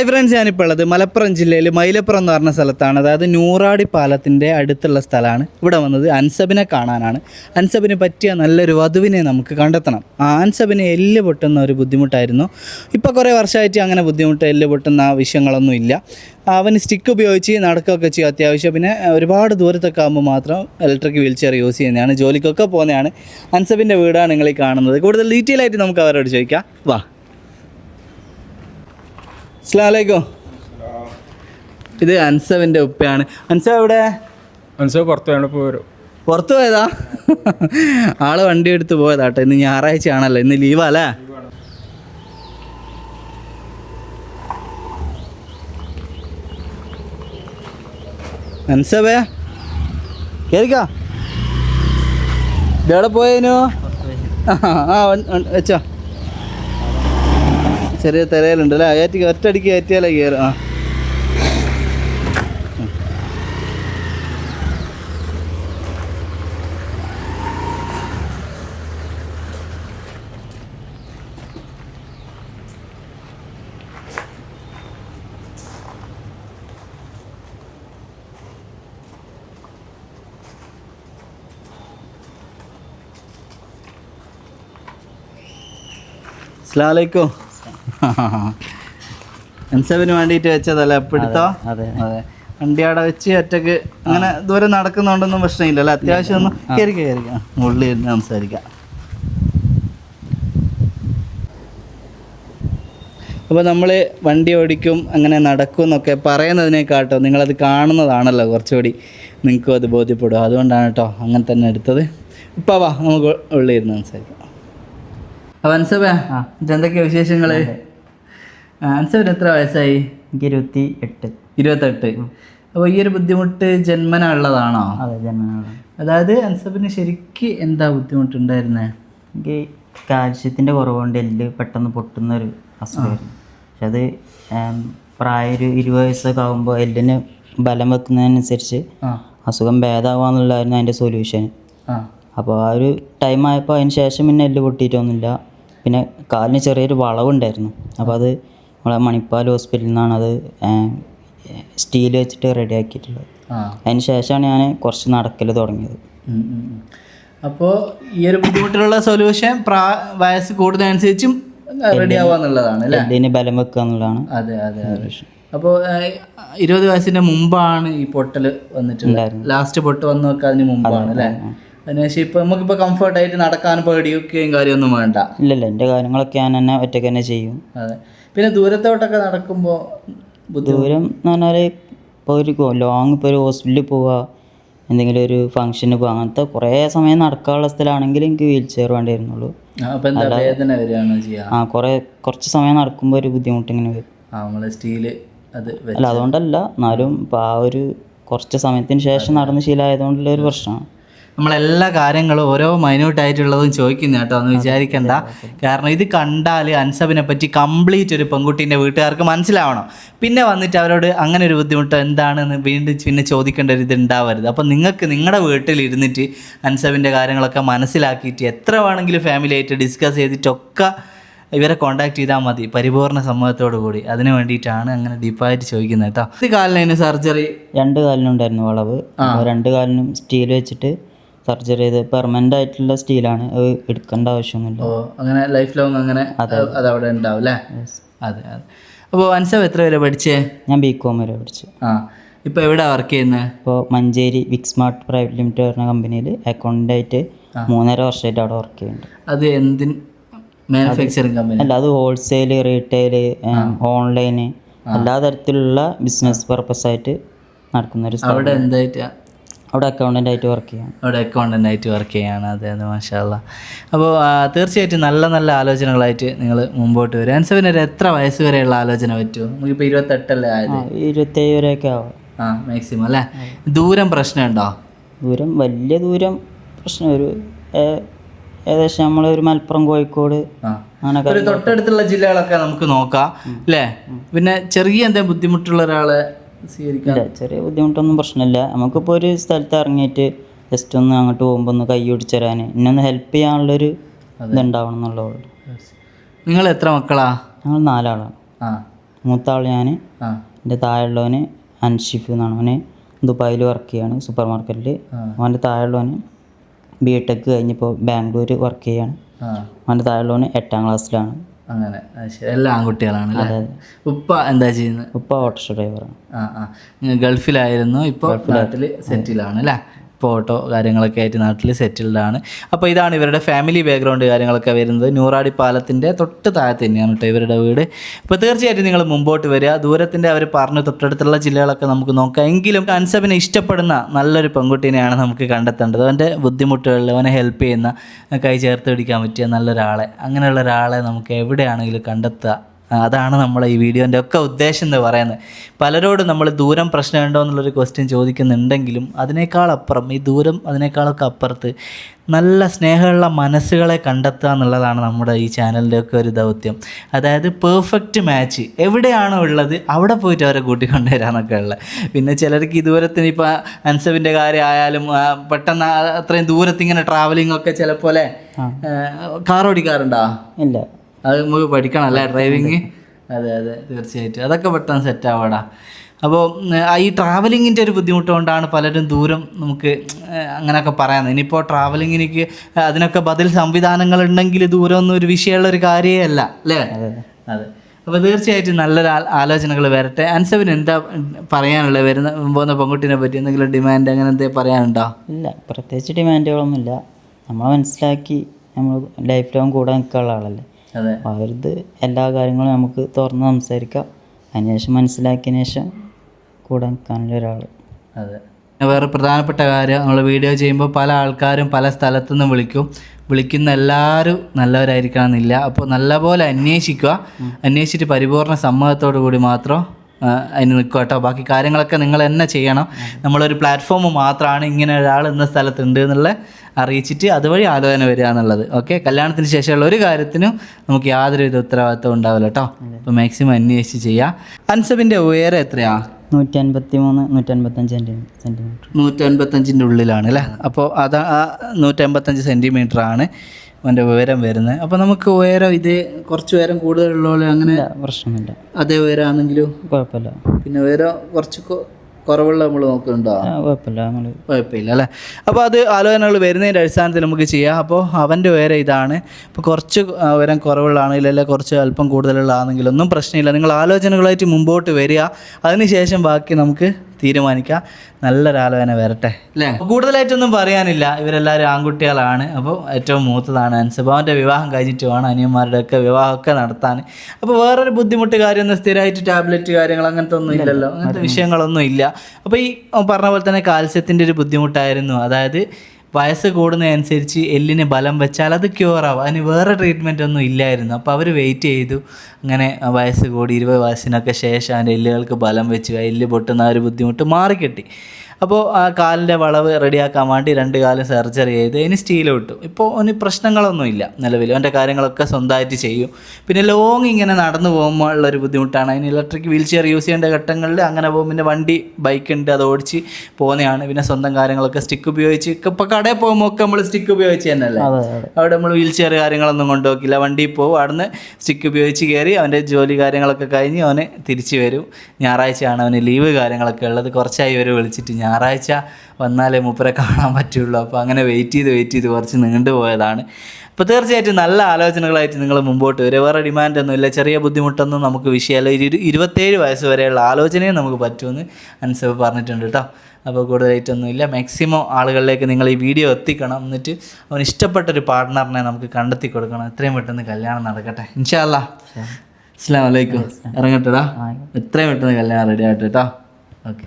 Hi friends ഞാനിപ്പോൾ ഉള്ളത് മലപ്പുറം ജില്ലയിൽ മൈലപ്പുറം എന്ന് പറഞ്ഞ സ്ഥലത്താണ്. അതായത് നൂറാടി പാലത്തിന്റെ അടുത്തുള്ള സ്ഥലമാണ്. ഇവിടെ വന്നത് അൻസബിനെ കാണാനാണ്. അൻസബിന് പറ്റിയ നല്ലൊരു വധുവിനെ നമുക്ക് കണ്ടെത്തണം. ആ അൻസബിന് എല്ല് പൊട്ടുന്ന ഒരു ബുദ്ധിമുട്ടായിരുന്നു. ഇപ്പോൾ കുറേ വർഷമായിട്ട് അങ്ങനെ ബുദ്ധിമുട്ട് എല്ല് പൊട്ടുന്ന വിഷയങ്ങളൊന്നും ഇല്ല. അവന് സ്റ്റിക്ക് ഉപയോഗിച്ച് നടക്കുകയൊക്കെ ചെയ്യും അത്യാവശ്യം. പിന്നെ ഒരുപാട് ദൂരത്തൊക്കെ ആകുമ്പോൾ മാത്രം ഇലക്ട്രിക് വീൽ ചെയർ യൂസ് ചെയ്യുന്നതാണ് ജോലിക്കൊക്കെ പോകുന്നതാണ് അൻസബിന്റെ വീടാണ് നിങ്ങൾ കാണുന്നത്. കൂടുതൽ ഡീറ്റെയിൽ ആയിട്ട് നമുക്ക് അവരോട് ചോദിക്കാം. വാ. അസ്ലാമലൈക്കും ഇത് അൻസവിന്റെ ഉപ്പയാണ്. അൻസവ് എവിടെ? അൻസവ് പുറത്ത് വേണം വരും. പുറത്തു പോയതാ? ആൾ വണ്ടി എടുത്ത് പോയതാട്ടെ. ഇന്ന് ഞായറാഴ്ച ആണല്ലോ ഇന്ന് ലീവാ അല്ലേ? അൻസവേ കേൾക്കാ ഇതെവിടെ പോയേനു? ആ വെച്ചോ. ചെറിയ തിരയിലുണ്ട് അല്ലേ കയറ്റി ഒറ്റയടിക്ക് കയറ്റിയാലേ കയറും ആ. അസ്ലാമലൈക്കും അൻസബിന് വേണ്ടിയിട്ട് വെച്ചതല്ലേ? പിടുത്തോ അതെ അതെ. വണ്ടി അവിടെ വെച്ച് ഒറ്റയ്ക്ക് അങ്ങനെ ദൂരം നടക്കുന്നുണ്ടൊന്നും പ്രശ്നമില്ലല്ലോ? അത്യാവശ്യം ഒന്ന് കയറി കയറി മുള്ളി ഇരുന്ന് സംസാരിക്കാം. അപ്പോൾ നമ്മൾ വണ്ടി ഓടിക്കും അങ്ങനെ നടക്കും എന്നൊക്കെ പറയുന്നതിനേക്കാട്ടോ നിങ്ങളത് കാണുന്നതാണല്ലോ കുറച്ചുകൂടി നിങ്ങൾക്കും അത് ബോധ്യപ്പെടും. അതുകൊണ്ടാണ് കേട്ടോ അങ്ങനെ തന്നെ എടുത്തത്. ഇപ്പം വാ നമുക്ക് ഉള്ളിൽ ഇരുന്ന് സംസാരിക്കാം. അപ്പോൾ അൻസബേ എന്തൊക്കെയാ വിശേഷങ്ങൾ? അൻസബിന് എത്ര വയസ്സായി? എനിക്ക് ഇരുപത്തി എട്ട് ഇരുപത്തെട്ട് അപ്പോൾ ഈ ഒരു ബുദ്ധിമുട്ട് ജന്മന ഉള്ളതാണോ അതെ അതായത് അൻസബിന് ശരിക്ക് എന്താ ബുദ്ധിമുട്ടുണ്ടായിരുന്നേ? എനിക്ക് കാൽസ്യത്തിന്റെ കുറവുകൊണ്ട് എല്ല് പെട്ടെന്ന് പൊട്ടുന്ന ഒരു അസുഖമായിരുന്നു പക്ഷെ അത് പ്രായം ഒരു ഇരുപത് വയസ്സൊക്കെ ആകുമ്പോൾ എല്ലിന് ബലം വെക്കുന്നതിനനുസരിച്ച് അസുഖം ഭേദമാവാന്നുള്ളതായിരുന്നു അതിന്റെ സൊല്യൂഷൻ അപ്പോൾ ആ ഒരു ടൈം ആയപ്പോൾ അതിന് ശേഷം പിന്നെ എല്ല് പൊട്ടിയിട്ടൊന്നുമില്ല. പിന്നെ കാലിന് ചെറിയൊരു വളവുണ്ടായിരുന്നു. അപ്പോൾ അത് നമ്മളെ മണിപ്പാൽ ഹോസ്പിറ്റലിൽ നിന്നാണ് അത് സ്റ്റീൽ വെച്ചിട്ട് റെഡി ആക്കിയിട്ടുള്ളത്. അതിന് ശേഷമാണ് ഞാൻ കുറച്ച് നടക്കൽ തുടങ്ങിയത്. അപ്പോൾ ഈ ഒരു ബുദ്ധിമുട്ടിലുള്ള സൊല്യൂഷൻ പ്രാ വയസ്സ് കൂടുന്നതനുസരിച്ചും റെഡി ആവാന്നുള്ളതാണ് അല്ലേ? എല്ലിന് ബലം വെക്കുക എന്നുള്ളതാണ് അതെ അതെ അതെ. അപ്പോൾ ഇരുപത് വയസ്സിന്റെ മുമ്പാണ് ഈ പൊട്ടൽ വന്നിട്ടുണ്ടായിരുന്നത് ലാസ്റ്റ് പൊട്ട് വന്നു നോക്കുക അതിന് മുമ്പാണ് അല്ലേ? അതിനുശേഷം ഇപ്പൊ നമുക്കിപ്പോൾ കംഫർട്ടായിട്ട് നടക്കാൻ പേടിയൊക്കെയും കാര്യമൊന്നും വേണ്ട. ഇല്ലല്ല എന്റെ കാര്യങ്ങളൊക്കെ ഞാൻ തന്നെ ഒറ്റയ്ക്ക് തന്നെ ചെയ്യും. അതെ. പിന്നെ ദൂരത്തോട്ടൊക്കെ നടക്കുമ്പോൾ ദൂരം എന്ന് പറഞ്ഞാൽ ഇപ്പോൾ ഒരു ലോങ് ഇപ്പോൾ ഒരു ഹോസ്പിറ്റലിൽ പോവുക എന്തെങ്കിലും ഒരു ഫംഗ്ഷന് പോവുക അങ്ങനത്തെ കുറേ സമയം നടക്കാനുള്ള സ്ഥലമാണെങ്കിൽ എനിക്ക് വീൽ ചെയർ വേണ്ടി വരുന്നുള്ളൂ എന്താ വേദന വരികയാണോ ചെയ്യുക ആ കുറേ കുറച്ച് സമയം നടക്കുമ്പോൾ ഒരു ബുദ്ധിമുട്ട് ഇങ്ങനെ വരും. സ്റ്റീൽ അത് അല്ല അതുകൊണ്ടല്ല എന്നാലും ഇപ്പോൾ ആ ഒരു കുറച്ച് സമയത്തിന് ശേഷം നടന്ന് ശീലമായതുകൊണ്ടുള്ള ഒരു പ്രശ്നമാണ്. നമ്മളെല്ലാ കാര്യങ്ങളും ഓരോ മൈന്യൂട്ടായിട്ടുള്ളതും ചോദിക്കുന്നു കേട്ടോ എന്ന് വിചാരിക്കണ്ട. കാരണം ഇത് കണ്ടാൽ അൻസബിനെ പറ്റി കംപ്ലീറ്റ് ഒരു പെൺകുട്ടീന്റെ വീട്ടുകാർക്ക് മനസ്സിലാവണം. പിന്നെ വന്നിട്ട് അവരോട് അങ്ങനെ ഒരു ബുദ്ധിമുട്ട് എന്താണെന്ന് വീണ്ടും പിന്നെ ചോദിക്കേണ്ട ഒരു ഇത് ഉണ്ടാവരുത് അപ്പം നിങ്ങൾക്ക് നിങ്ങളുടെ വീട്ടിലിരുന്നിട്ട് അൻസബിന്റെ കാര്യങ്ങളൊക്കെ മനസ്സിലാക്കിയിട്ട് എത്ര വേണമെങ്കിലും ഫാമിലി ആയിട്ട് ഡിസ്കസ് ചെയ്തിട്ടൊക്കെ ഇവരെ കോൺടാക്ട് ചെയ്താൽ മതി പരിപൂർണ സമ്മതത്തോടു കൂടി. അതിന് വേണ്ടിയിട്ടാണ് അങ്ങനെ ഡീപ്പായിട്ട് ചോദിക്കുന്നത് കേട്ടോ. ഇത് കാലിന് സർജറി രണ്ട് കാലിനുണ്ടായിരുന്നു വളവ്. അപ്പോൾ രണ്ട് കാലിനും സ്റ്റീൽ വെച്ചിട്ട് സർജറി ചെയ്ത് പെർമനന്റ് ആയിട്ടുള്ള സ്റ്റീലാണ് അത് എടുക്കേണ്ട ആവശ്യമൊന്നുമില്ല. അങ്ങനെ ലൈഫ് ലോങ് അങ്ങനെ അത് അവിടെ ഉണ്ടാവും അല്ലേ? അതെ അതെ. അപ്പോൾ അൻസവ് എത്ര വരെ പഠിച്ചേ? ഞാൻ ബി കോം വരെ പഠിച്ചു. ആ ഇപ്പോൾ എവിടെ വർക്ക് ചെയ്യുന്നത് ഇപ്പോൾ Manjeri Vic Smart Private Limited പറഞ്ഞ കമ്പനിയിൽ അക്കൗണ്ടന്റായിട്ട് മൂന്നര വർഷമായിട്ട് അവിടെ വർക്ക് ചെയ്യുന്നുണ്ട്. അത് എന്തിന് മാനുഫാക്ചറിങ് കമ്പനി അല്ല അത് ഹോൾസെയിൽ റീറ്റെയിൽ ഓൺലൈന് എല്ലാ തരത്തിലുള്ള ബിസിനസ് പർപ്പസ് ആയിട്ട് നടക്കുന്ന ഒരു അവിടെ എന്തായിട്ട്? അവിടെ അക്കൗണ്ടന്റ് ആയിട്ട് വർക്ക് ചെയ്യാം അവിടെ അക്കൗണ്ടന്റ് ആയിട്ട് വർക്ക് ചെയ്യാണ്. അതെ അതെ മാഷാല്ല അപ്പോൾ തീർച്ചയായിട്ടും നല്ല നല്ല ആലോചനകളായിട്ട് നിങ്ങൾ മുമ്പോട്ട് വരും. അൻസബിന് ഒരു എത്ര വയസ്സ് വരെയുള്ള ആലോചന പറ്റുമോ നമുക്കിപ്പോൾ ഇരുപത്തെട്ടല്ലേ ആയത്? ഇരുപത്തേഴ് വരെയൊക്കെ ആവും. ആ മാക്സിമം അല്ലേ? ദൂരം പ്രശ്നമുണ്ടോ? ദൂരം വലിയ ദൂരം പ്രശ്നം. ഒരു ഏകദേശം നമ്മളൊരു മലപ്പുറം കോഴിക്കോട് ഒരു തൊട്ടടുത്തുള്ള ജില്ലകളൊക്കെ നമുക്ക് നോക്കാം അല്ലേ? പിന്നെ ചെറിയ എന്തെങ്കിലും ബുദ്ധിമുട്ടുള്ള ഒരാളെ ഇല്ല ചെറിയ ബുദ്ധിമുട്ടൊന്നും പ്രശ്നമില്ല. നമുക്കിപ്പോൾ ഒരു സ്ഥലത്ത് ഇറങ്ങിയിട്ട് ജസ്റ്റ് ഒന്ന് അങ്ങോട്ട് പോകുമ്പോൾ ഒന്ന് കൈ ഓടിച്ചു തരാൻ ഇന്നൊന്ന് ഹെൽപ്പ് ചെയ്യാനുള്ളൊരു ഇതുണ്ടാവണം എന്നുള്ളൂ നിങ്ങൾ എത്ര മക്കളാ? ഞങ്ങൾ നാലാളാണ് ആ. മൂത്ത ആൾ ഞാൻ എന്റെ താഴെയുള്ളവന് അൻഷിഫ് എന്നാണ്. അവന് ദുബായിൽ വർക്ക് ചെയ്യാണ് സൂപ്പർ മാർക്കറ്റിൽ അവന്റെ താഴെയുള്ളവന് ബി ടെക് കഴിഞ്ഞിപ്പോൾ ബാംഗ്ലൂർ വർക്ക് ചെയ്യാണ്. അവന്റെ താഴെയുള്ളവന് എട്ടാം ക്ലാസ്സിലാണ് അങ്ങനെ. എല്ലാ ആൺകുട്ടികളാണ് അല്ലേ? ഉപ്പ എന്താ ചെയ്യുന്നത്? ഉപ്പ ഓട്ടോ ഡ്രൈവറാണ്. ആ ആ. ഗൾഫിലായിരുന്നു. ഇപ്പോൾ നാട്ടിൽ സെറ്റിലാണ് അല്ലേ? ഓട്ടോ കാര്യങ്ങളൊക്കെ ആയിട്ട് നാട്ടിൽ സെറ്റിൽഡ് ആണ്. അപ്പോൾ ഇതാണ് ഇവരുടെ ഫാമിലി ബാക്ക്ഗ്രൗണ്ട് കാര്യങ്ങളൊക്കെ വരുന്നത്. നൂറാടി പാലത്തിന്റെ തൊട്ട് താഴെ തന്നെയാണ് കേട്ടോ ഇവരുടെ വീട്. അപ്പോൾ തീർച്ചയായിട്ടും നിങ്ങൾ മുമ്പോട്ട് വരിക. ദൂരത്തിന്റെ അവർ പറഞ്ഞു തൊട്ടടുത്തുള്ള ജില്ലകളൊക്കെ നമുക്ക് നോക്കാം. എങ്കിലും അൻസബിനെ ഇഷ്ടപ്പെടുന്ന നല്ലൊരു പെൺകുട്ടീനെയാണ് നമുക്ക് കണ്ടെത്തേണ്ടത്. അവന്റെ ബുദ്ധിമുട്ടുകളിൽ അവനെ ഹെൽപ്പ് ചെയ്യുന്ന കൈ ചേർത്ത് പിടിക്കാൻ പറ്റിയ നല്ലൊരാളെ. അങ്ങനെയുള്ള ഒരാളെ നമുക്ക് എവിടെയാണെങ്കിലും കണ്ടെത്തുക. അതാണ് നമ്മൾ ഈ വീഡിയോന്റെ ഒക്കെ ഉദ്ദേശം എന്ന് പറയുന്നത്. പലരോടും നമ്മൾ ദൂരം പ്രശ്നമുണ്ടോ എന്നുള്ളൊരു ക്വസ്റ്റ്യൻ ചോദിക്കുന്നുണ്ടെങ്കിലും അതിനേക്കാൾ അപ്പുറം ഈ ദൂരം അതിനേക്കാളൊക്കെ അപ്പുറത്ത് നല്ല സ്നേഹമുള്ള മനസ്സുകളെ കണ്ടെത്തുക എന്നുള്ളതാണ് നമ്മുടെ ഈ ചാനലിന്റെ ഒക്കെ ഒരു ദൗത്യം. അതായത് പെർഫെക്റ്റ് മാച്ച് എവിടെയാണോ ഉള്ളത് അവിടെ പോയിട്ട് അവരെ കൂട്ടിക്കൊണ്ടുവരാന്നൊക്കെ ഉള്ളത്. പിന്നെ ചിലർക്ക് ഈ ദൂരത്തിന് ഇപ്പോൾ അൻസബിന്റെ കാര്യമായാലും പെട്ടെന്ന് അത്രയും ദൂരത്ത് ഇങ്ങനെ ട്രാവലിംഗ് ഒക്കെ ചിലപ്പോലെ കാർ ഓടിക്കാറുണ്ടോ? ഇല്ല. അത് നമുക്ക് പഠിക്കണം അല്ലേ? ഡ്രൈവിങ് അതെ. അതെ തീർച്ചയായിട്ടും. അതൊക്കെ പെട്ടെന്ന് സെറ്റ് ആവാടാ. അപ്പോൾ ഈ ട്രാവലിങ്ങിന്റെ ഒരു ബുദ്ധിമുട്ട് കൊണ്ടാണ് പലരും ദൂരം നമുക്ക് അങ്ങനെയൊക്കെ പറയുന്നത് ഇനിയിപ്പോൾ ട്രാവലിങ്ങിലേക്ക് അതിനൊക്കെ ബദൽ സംവിധാനങ്ങൾ ഉണ്ടെങ്കിൽ ദൂരമൊന്നും ഒരു വിഷയമുള്ള ഒരു കാര്യമേ അല്ല അല്ലേ? അതെ അപ്പോൾ തീർച്ചയായിട്ടും നല്ലൊരു ആലോചനകൾ വരട്ടെ. അൻസബിന് എന്താ പറയാനുള്ളത്? വരുന്ന പോകുന്ന പെൺകുട്ടിനെ പറ്റി എന്തെങ്കിലും ഡിമാൻഡ് അങ്ങനെ എന്തെങ്കിലും പറയാനുണ്ടോ? ഇല്ല പ്രത്യേകിച്ച് ഡിമാൻഡുകളൊന്നുമില്ല നമ്മൾ മനസ്സിലാക്കി നമ്മൾ ലൈഫ് ലോങ് കൂടെ നിൽക്കാനുള്ള ആളല്ലേ. അവരത് എല്ലാ കാര്യങ്ങളും നമുക്ക് തുറന്ന് സംസാരിക്കാം. അതിനുശേഷം മനസ്സിലാക്കിയതിന് ശേഷം കൂടെ നിൽക്കാനുള്ള ഒരാൾ അതെ. വേറെ പ്രധാനപ്പെട്ട കാര്യം നമ്മൾ വീഡിയോ ചെയ്യുമ്പോൾ പല ആൾക്കാരും പല സ്ഥലത്തു നിന്ന് വിളിക്കും. വിളിക്കുന്ന എല്ലാവരും നല്ലവരായിരിക്കണം എന്നില്ല അപ്പോൾ നല്ലപോലെ അന്വേഷിക്കുക. അന്വേഷിച്ചിട്ട് പരിപൂർണ സമ്മതത്തോടു കൂടി മാത്രം അതിന് നിൽക്കുക കേട്ടോ. ബാക്കി കാര്യങ്ങളൊക്കെ നിങ്ങൾ തന്നെ ചെയ്യണം. നമ്മളൊരു പ്ലാറ്റ്ഫോം മാത്രമാണ് ഇങ്ങനെ ഒരാൾ ഇന്ന സ്ഥലത്തുണ്ട് എന്നുള്ള അറിയിച്ചിട്ട് അതുവഴി ആലോചന വരിക എന്നുള്ളത്. ഓക്കെ കല്യാണത്തിന് ശേഷമുള്ള ഒരു കാര്യത്തിനും നമുക്ക് യാതൊരു വിധ ഉത്തരവാദിത്വം ഉണ്ടാവില്ല കേട്ടോ അപ്പോൾ മാക്സിമം അന്വേഷിച്ച് ചെയ്യുക അൻസബിന്റെ ഉയരം എത്രയാ? നൂറ്റി അൻപത്തി മൂന്ന് സെന്റിമീറ്റർ നൂറ്റൻപത്തഞ്ചിന്റെ ഉള്ളിലാണ് അല്ലേ അപ്പോൾ അത് ആ നൂറ്റമ്പത്തഞ്ച് സെന്റിമീറ്റർ ആണ് അവന്റെ ഉയരം വരുന്നത്. അപ്പോൾ നമുക്ക് ഉയരം ഇത് കുറച്ച് ഉയരം കൂടുതലുള്ള പോലെ അങ്ങനെ പ്രശ്നമില്ല. അതേ ഉയരമാണെങ്കിലും കുഴപ്പമില്ല. പിന്നെ ഉയരം കുറച്ച് കുറവുള്ള നമ്മൾ നോക്കുന്നുണ്ടോ? കുഴപ്പമില്ല. നമ്മൾ കുഴപ്പമില്ല അല്ലേ? അപ്പോൾ അത് ആലോചനകൾ വരുന്നതിന്റെ അടിസ്ഥാനത്തിൽ നമുക്ക് ചെയ്യാം. അപ്പോൾ അവന്റെ ഉയരം ഇതാണ്. ഇപ്പോൾ കുറച്ച് വരം ഉയരം കുറവുള്ളതാണെങ്കിൽ അല്ലെങ്കിൽ കുറച്ച് അല്പം കൂടുതലുള്ളതാണെങ്കിലും ഒന്നും പ്രശ്നമില്ല. നിങ്ങൾ ആലോചനകളായിട്ട് മുമ്പോട്ട് വരിക. അതിനുശേഷം ബാക്കി നമുക്ക് തീരുമാനിക്കാം നല്ലൊരാലോചന വരട്ടെ. അല്ലേ? അപ്പോൾ കൂടുതലായിട്ടൊന്നും പറയാനില്ല. ഇവരെല്ലാവരും ആൺകുട്ടികളാണ്. അപ്പോൾ ഏറ്റവും മൂത്തതാണ് അൻസബ് അവന്റെ വിവാഹം കഴിഞ്ഞിട്ട് വേണം അനിയന്മാരുടെ ഒക്കെ വിവാഹമൊക്കെ നടത്താൻ. അപ്പോൾ വേറൊരു ബുദ്ധിമുട്ട് കാര്യമൊന്നും സ്ഥിരമായിട്ട് ടാബ്ലറ്റ് കാര്യങ്ങൾ അങ്ങനത്തെ ഒന്നും ഇല്ലല്ലോ. അങ്ങനത്തെ വിഷയങ്ങളൊന്നും ഇല്ല. അപ്പോൾ ഈ പറഞ്ഞ പോലെ തന്നെ കാൽസ്യത്തിന്റെ ഒരു ബുദ്ധിമുട്ടായിരുന്നു. അതായത് വയസ്സ് കൂടുന്നതനുസരിച്ച് എല്ലിന് ബലം വെച്ചാൽ അത് ക്യൂർ ആവും. അതിന് വേറെ ട്രീറ്റ്മെന്റ് ഒന്നും ഇല്ലായിരുന്നു. അപ്പോൾ അവർ വെയിറ്റ് ചെയ്തു. അങ്ങനെ വയസ്സ് കൂടി ഇരുപത് വയസ്സിനൊക്കെ ശേഷം അതിന്റെ എല്ലുകൾക്ക് ബലം വെച്ച് എല്ല് പൊട്ടുന്ന ആ ഒരു ബുദ്ധിമുട്ട് മാറിക്കിട്ടി. അപ്പോൾ ആ കാലിന്റെ വളവ് റെഡിയാക്കാൻ വേണ്ടി രണ്ട് കാലം സർജറി ചെയ്ത് ഇനി സ്റ്റീൽ വിട്ടു ഇപ്പോൾ അവന് പ്രശ്നങ്ങളൊന്നുമില്ല നിലവിൽ. അവന്റെ കാര്യങ്ങളൊക്കെ സ്വന്തമായിട്ട് ചെയ്യും. പിന്നെ ലോങ് ഇങ്ങനെ നടന്നു പോകുമ്പോൾ ഉള്ളൊരു ബുദ്ധിമുട്ടാണ്. അതിന് ഇലക്ട്രിക് വീൽ ചെയർ യൂസ് ചെയ്യേണ്ട ഘട്ടങ്ങളിൽ അങ്ങനെ പോകും. പിന്നെ വണ്ടി ബൈക്ക് ഉണ്ട് അത് ഓടിച്ച് പോകുന്നതാണ്. പിന്നെ സ്വന്തം കാര്യങ്ങളൊക്കെ സ്റ്റിക്ക് ഉപയോഗിച്ച് ഇപ്പോൾ കടയിൽ പോകുമ്പോൾ ഒക്കെ നമ്മൾ സ്റ്റിക്ക് ഉപയോഗിച്ച് തന്നെയല്ലേ? അവിടെ നമ്മൾ വീൽ ചെയർ കാര്യങ്ങളൊന്നും കൊണ്ടുപോക്കില്ല. വണ്ടി പോകും അവിടുന്ന് സ്റ്റിക്ക് ഉപയോഗിച്ച് കയറി അവന്റെ ജോലി കാര്യങ്ങളൊക്കെ കഴിഞ്ഞ് അവന് തിരിച്ചു വരും. ഞായറാഴ്ചയാണ് അവന് ലീവ് കാര്യങ്ങളൊക്കെ ഉള്ളത്. കുറച്ചായി വരെ വിളിച്ചിട്ട് ഞായറാഴ്ച വന്നാലേ മൂപ്പരെ കാണാൻ പറ്റുള്ളൂ. അപ്പോൾ അങ്ങനെ വെയിറ്റ് ചെയ്ത് വെയിറ്റ് ചെയ്ത് കുറച്ച് നീണ്ടുപോയതാണ് അപ്പോൾ തീർച്ചയായിട്ടും നല്ല ആലോചനകളായിട്ട് നിങ്ങൾ മുമ്പോട്ട് വരും. വേറെ ഡിമാൻഡൊന്നും ഇല്ല. ചെറിയ ബുദ്ധിമുട്ടൊന്നും നമുക്ക് വിഷയമല്ല. ഇരു ഇരുപത്തേഴ് വയസ്സ് വരെയുള്ള ആലോചനയും നമുക്ക് പറ്റുമെന്ന് അൻസബ് പറഞ്ഞിട്ടുണ്ട് കേട്ടോ അപ്പോൾ കൂടുതലായിട്ടൊന്നുമില്ല മാക്സിമം ആളുകളിലേക്ക് നിങ്ങൾ ഈ വീഡിയോ എത്തിക്കണം. എന്നിട്ട് അവന് ഇഷ്ടപ്പെട്ടൊരു പാർട്ട്ണറിനെ നമുക്ക് കണ്ടെത്തി കൊടുക്കണം. എത്രയും പെട്ടെന്ന് കല്യാണം നടക്കട്ടെ. ഇൻഷാല്ല അസ്സാം വലൈക്കും ഇറങ്ങട്ടെടാ. എത്രയും പെട്ടെന്ന് കല്യാണം റെഡി ആയിട്ട് കേട്ടോ ഓക്കെ.